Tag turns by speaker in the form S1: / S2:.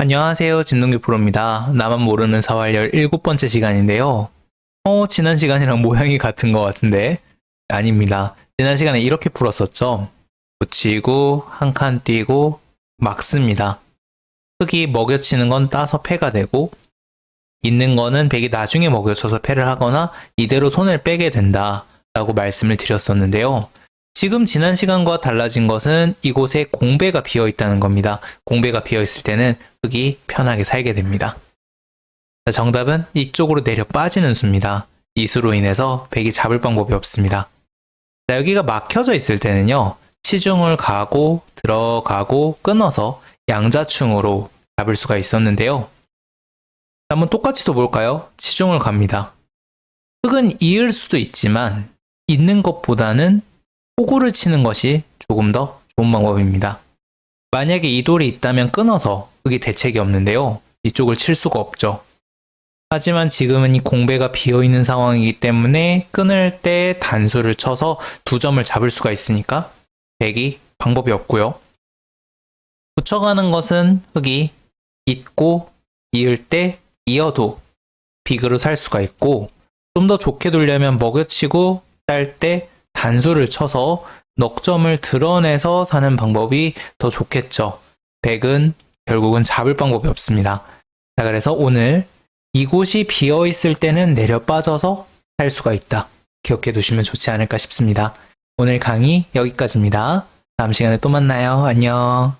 S1: 안녕하세요. 진동기 프로입니다. 나만 모르는 사활 17번째 시간인데요. 어, 지난 시간이랑 모양이 같은 것 같은데? 아닙니다. 지난 시간에 이렇게 풀었었죠. 붙이고, 한 칸 띄고, 막습니다. 흙이 먹여치는 건 따서 패가 되고, 있는 거는 백이 나중에 먹여쳐서 패를 하거나 이대로 손을 빼게 된다. 라고 말씀을 드렸었는데요. 지금 지난 시간과 달라진 것은 이곳에 공배가 비어 있다는 겁니다. 공배가 비어 있을 때는 흙이 편하게 살게 됩니다. 자, 정답은 이쪽으로 내려 빠지는 수입니다. 이 수로 인해서 백이 잡을 방법이 없습니다. 자, 여기가 막혀져 있을 때는요, 치중을 가고 들어가고 끊어서 양자충으로 잡을 수가 있었는데요. 자, 한번 똑같이 또 볼까요? 치중을 갑니다. 흙은 이을 수도 있지만 있는 것보다는 호구를 치는 것이 조금 더 좋은 방법입니다. 만약에 이 돌이 있다면 끊어서 흙이 대책이 없는데요. 이쪽을 칠 수가 없죠. 하지만 지금은 이 공배가 비어 있는 상황이기 때문에 끊을 때 단수를 쳐서 두 점을 잡을 수가 있으니까 백이 방법이 없고요. 붙여가는 것은 흙이 있고 이을 때 이어도 비그로 살 수가 있고 좀 더 좋게 돌려면 먹여치고 딸 때 단수를 쳐서 넉점을 드러내서 사는 방법이 더 좋겠죠. 백은 결국은 잡을 방법이 없습니다. 자, 그래서 오늘 이곳이 비어 있을 때는 내려 빠져서 살 수가 있다. 기억해 두시면 좋지 않을까 싶습니다. 오늘 강의 여기까지입니다. 다음 시간에 또 만나요. 안녕.